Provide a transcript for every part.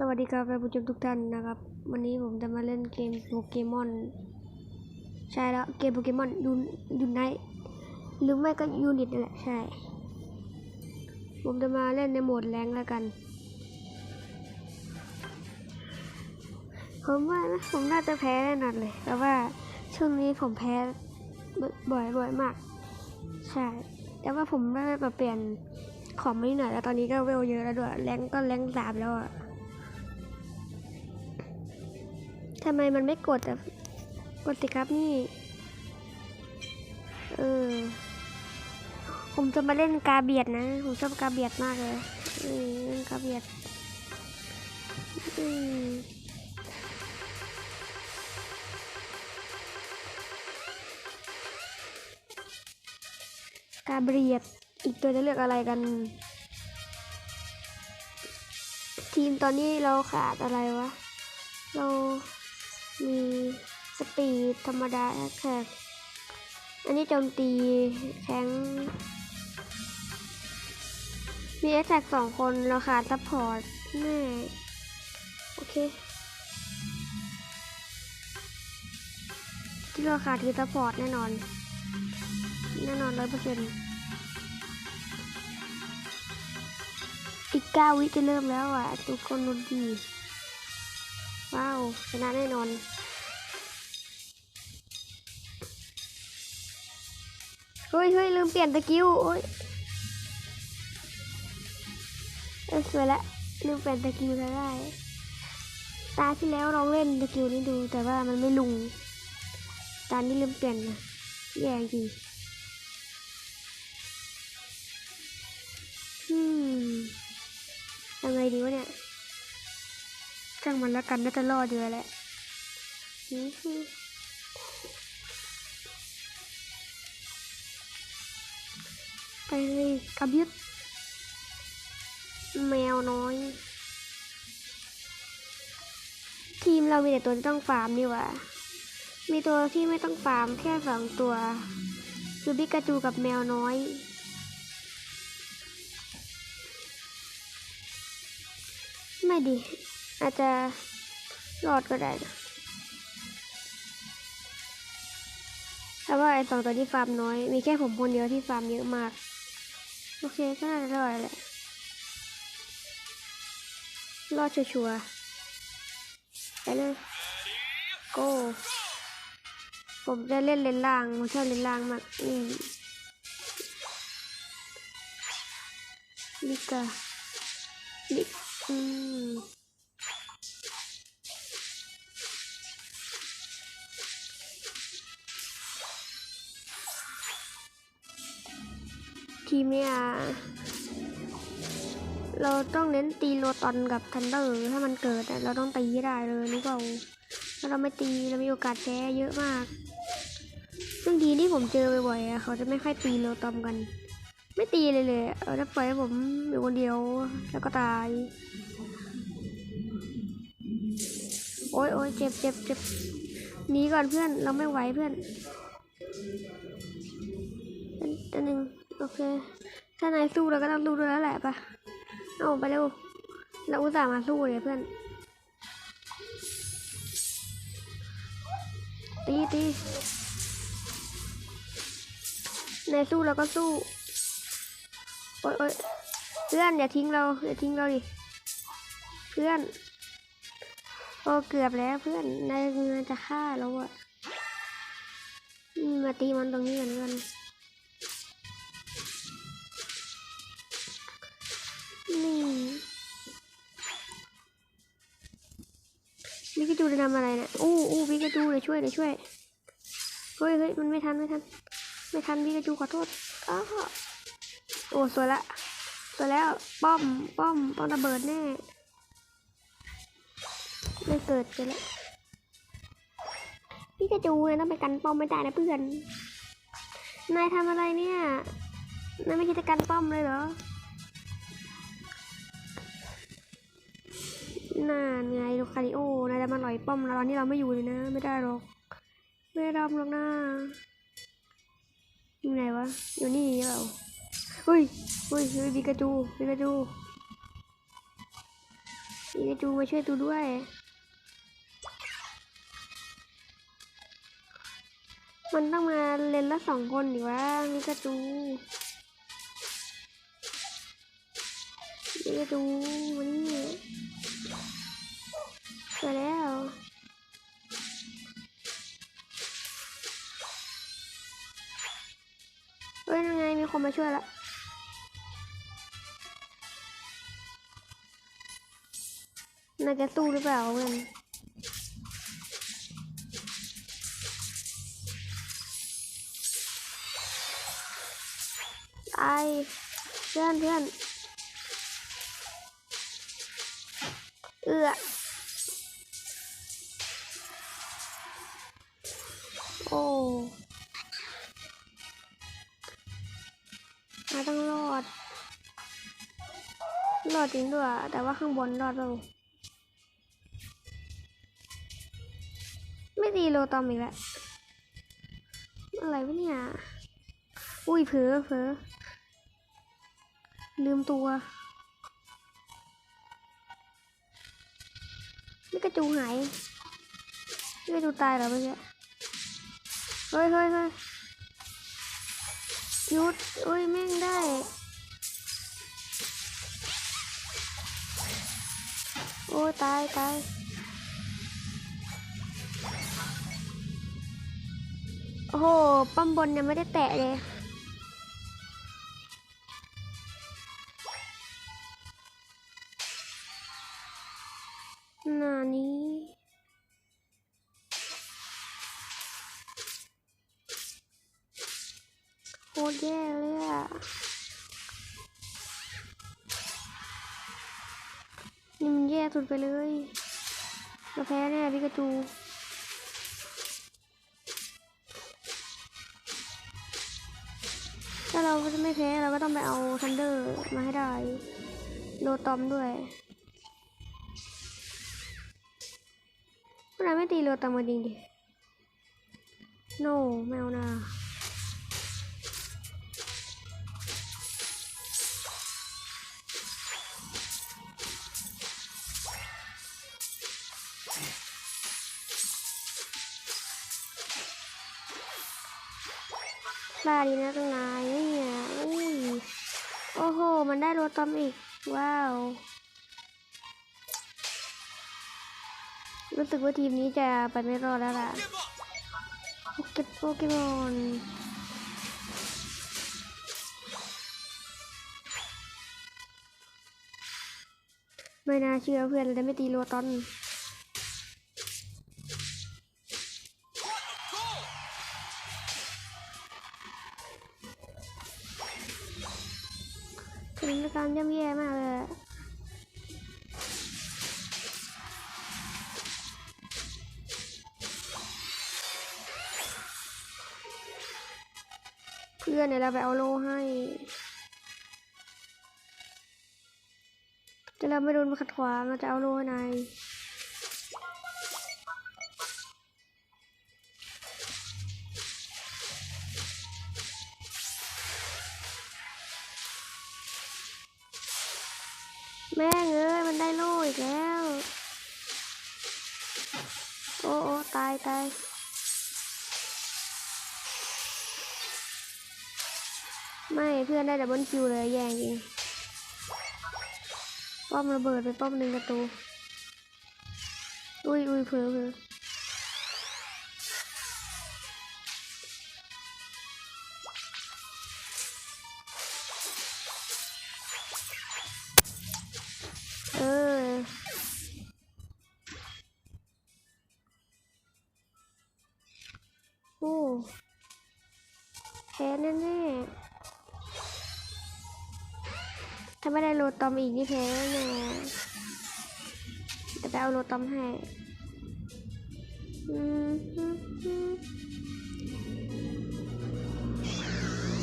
สวัสดีครับท่านผู้ชมทุกท่านนะครับ วันนี้ผมจะมาเล่นเกมโปเกมอนใช่แล้วเกมโปเกมอนยูยูไนหรือไม่ก็ยูนิตนั่นแหละใช่ ผมจะมาเล่นในโหมดแรงแล้วกัน ผมว่านะผมน่าจะแพ้แน่นอนเลยแต่ว่าช่วงนี้ผมแพ้บ่อยบ่อยมาก ใช่ แต่ว่าผมได้แบบเปลี่ยนของไม่หน่อยแล้วตอนนี้ก็เวลเยอะแล้วด้วยแรงก็แรงสามแล้วอะำไมมันไม่กดอะ กดสิครับนี่ เออ ผมจะมาเล่นกาเบียดนะ ผมชอบกาเบียดมากเลยเล่นกาเบียดกาเบียด อีกตัวจะเลือกอะไรกัน ทีมตอนนี้เราขาดอะไรวะ เรา มีสปีดธรรมดาแค่อันนี้โจมตีแข็ง มีแอ t แท็กสองคนเราขาดซัพพอร์ตแน่โอเค ที่เราขาดคือซัพพอร์ตแน่นอน แน่นอนร้อยเปอร์เซ็นต์อีกเก้าวิจะเริ่มแล้วอะ ทุกคนดูดี ชนะแน่นอน เฮ้ยเฮ้ยลืมเปลี่ยนตะกิ้วโอ้ยเออสวยละลืมเปลี่ยนตะกิ้วแล้วได้ ตาที่แล้วลองเล่นตะกิ้วนี้ดู แต่ว่ามันไม่ลุง ตานี้ลืมเปลี่ยนนะแย่จริง มันแล้วกันน่าจะรอดอยู่แล้วแหละไปเลยกระบิดแมวน้อย ทีมเรามีแต่ตัวที่ต้องฟาร์มนี่ว่ามีตัวที่ไม่ต้องฟาร์มแค่สองตัว คือบิกาจูกับแมวน้อย ไม่ดี อาจจะรอดก็ได้นะแต่ว่าไอ้สองตัวที่ฟาร์มน้อย มีแค่ผมคนเดียวที่ฟาร์มเยอะมาก โอเคก็น่าจะรอดแหละ รอดชัวร์ๆไปเลยโก้ผมจะเล่นเลนล่างผมชอบเลนล่างมากอืมลิกาลิกอืม เนี่ย เราต้องเน้นตีโลตอนกับทันเดอร์ถ้ามันเกิดเราต้องตีให้ได้เลยนี่ก็ถ้าเราไม่ตีเรามีโอกาสแพ้เยอะมาก ซึ่งทีที่ผมเจอบ่อยๆเขาจะไม่ค่อยตีโลตอมกัน ไม่ตีเลยเลยเออถ้าปล่อยให้ผมอยู่คนเดียวแล้วก็ตาย โอ๊ยโอ๊ยเจ็บเจ็บเจ็บหนีก่อนเพื่อนเราไม่ไหวเพื่อนอันอันหนึ่งโอเค ถ้านายสู้เราก็ต้องสู้ด้วยแล้วแหละปะเอาไปเร็ว เราอุตส่าห์มาสู้เลยเพื่อน ตีตีนายสู้เราก็สู้ โอ๊ยโอ๊ยเพื่อนอย่าทิ้งเราอย่าทิ้งเราดิ เพื่อน โอ้เกือบแล้วเพื่อน นายเงินจะฆ่าเราอะมาตีมันตรงนี้เหมือนกัน กาจูจะทำอะไรเนี่ยอู้อู้พิกาจูเดี๋ยวช่วยเดี๋ยวช่วยเฮ้ยเฮ้ยมันไม่ทันไม่ทันไม่ทันพิกาจูขอโทษอ้าวโอ้สวยละสวยแล้วป้อมป้อมป้อมระเบิดแน่ไม่เกิดกันแล้วพิกาจูเนี่ยต้องไปกันป้อมไม่ได้นะเพื่อนนายทำอะไรเนี่ยนายไม่คิดจะกันป้อมเลยเหรอ น่าไงลูคาริโอนายจะมาหน่อยป้อมเราตอนนี้เราไม่อยู่เลยนะ ไม่ได้หรอก ไม่ได้หรอกนะอยู่ไหนวะ อยู่นี่เปล่าเฮ้ยเฮ้ยเฮ้ยปิกาจูปิกาจูปิกาจูมาช่วยตูด้วยมันต้องมาเลนละสองคนดิวะปิกาจูปิกาจูมานี่ เจอแล้วเฮ้ยยังไงมีคนมาช่วยละนายจะสู้หรือเปล่าเพื่อนตายเพื่อนเพื่อนเอือ โอ้มาต้องรอด รอดจริงด้วย แต่ว่าข้างบนรอดเปล่าไม่ตีโลตอมอีกแล้ว อะไรวะเนี่ย อุ้ยเผลอเผลอลืมตัว นี่กระจูหายนี่กระจูตายเหรอเมื่อกี้ เฮ้ยเฮ้ยเฮ้ยหยุดอุ้ยแม่งได้โอ้ตายตายโอ้โหปั๊มบนยังไม่ได้แตะเลยหนานี้ ตรแย่เลยอะนี่มันแย่สุดไปเลยเราแพ้แน่พิกาจูถ้าเราจะไม่แพ้เราก็ต้องไปเอาทันเดอร์มาให้ได้โลตอมด้วยพวกนาไม่ตีโลตอมมาจริงดิ no ไม่เอานะ บ้าดีนะตั้งนายเนี่ยอุ้ยโอ้โห มันได้โลตอมอีก ว้าว รู้สึกว่าทีมนี้จะไปไม่รอดแล้วล่ะโปเกโปเกมอนไม่น่าเชื่อเพื่อนเลยไม่ตีโลตอน พื่อนเดี๋ยวเราไปเอาโลให้แต่เราไม่โดนมาขัดขวางเราจะเอาโลให้นายแม่เอ้ยมันได้โลอีกแล้ว โอ้โอ้ตายตาย ไม่เพื่อนได้ดับเบิลคิวเลยแย่จริง ป้อมระเบิดไปป้อมหนึ่งประตู อุ้ยอุ้ยเผลอเผลอเอ ตอมอีกนี่แพ้แน่จะไปเอาโรตอมให้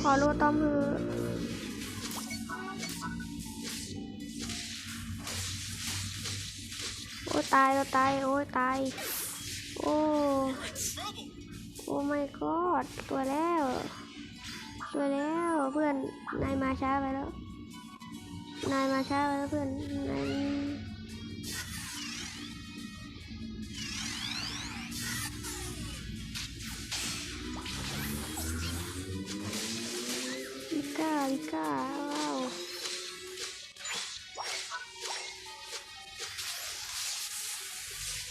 ขอโรตอมเถอะโอ้ตายเราตาย โอ้ยตาย โอ้ โอ้ my god ตัวแล้ว ตัวแล้วเพื่อนนายมาช้าไปแล้ว นายมาช้าแล้วเพื่อนนายลิก้าลิก้าว้าว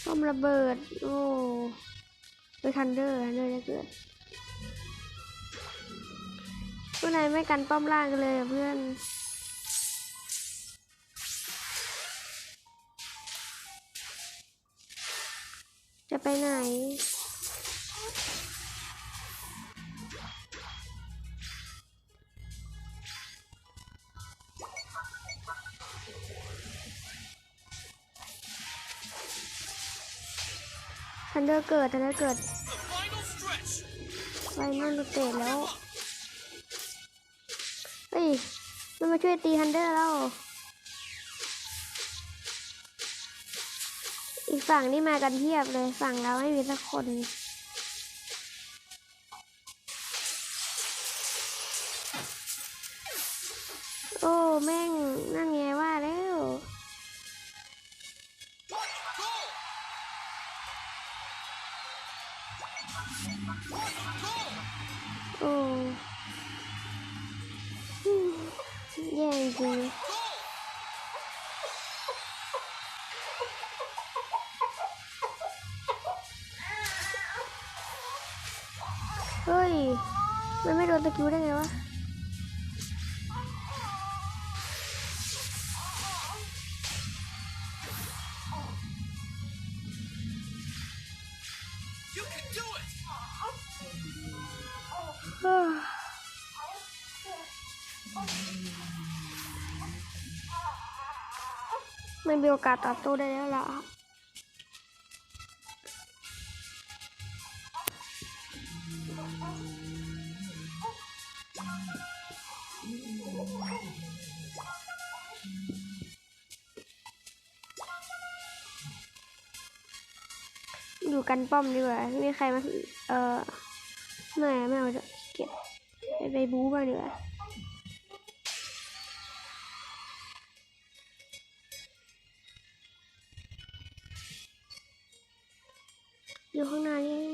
ป้อมระเบิด โอ้ไปทันเดอร์ทันเดอร์จะเกิดพวกนายไม่กันป้อมล่างกันเลยเพื่อน จะไปไหน ทันเดอร์เกิด ทันเดอร์เกิดไฟนอลเตะแล้ว เฮ้ย มันมาช่วยตีทันเดอร์แล้ว อีกฝั่งนี่มากันเทียบเลยฝั่งเราไม่มีสักคนโอ้แม่งนั่นไงว่าแล้วโอ้อืมแย่จริง มันได้ไงวะไม่มีโอกาสตอบโต้ได้แล้วล่ะ อยู่กันป้อมดีกว่าไม่มีใครมา เออไม่ไม่เอาจะเก็บไปไปบู๊บ้างดีกว่าอยู่ข้างในนี่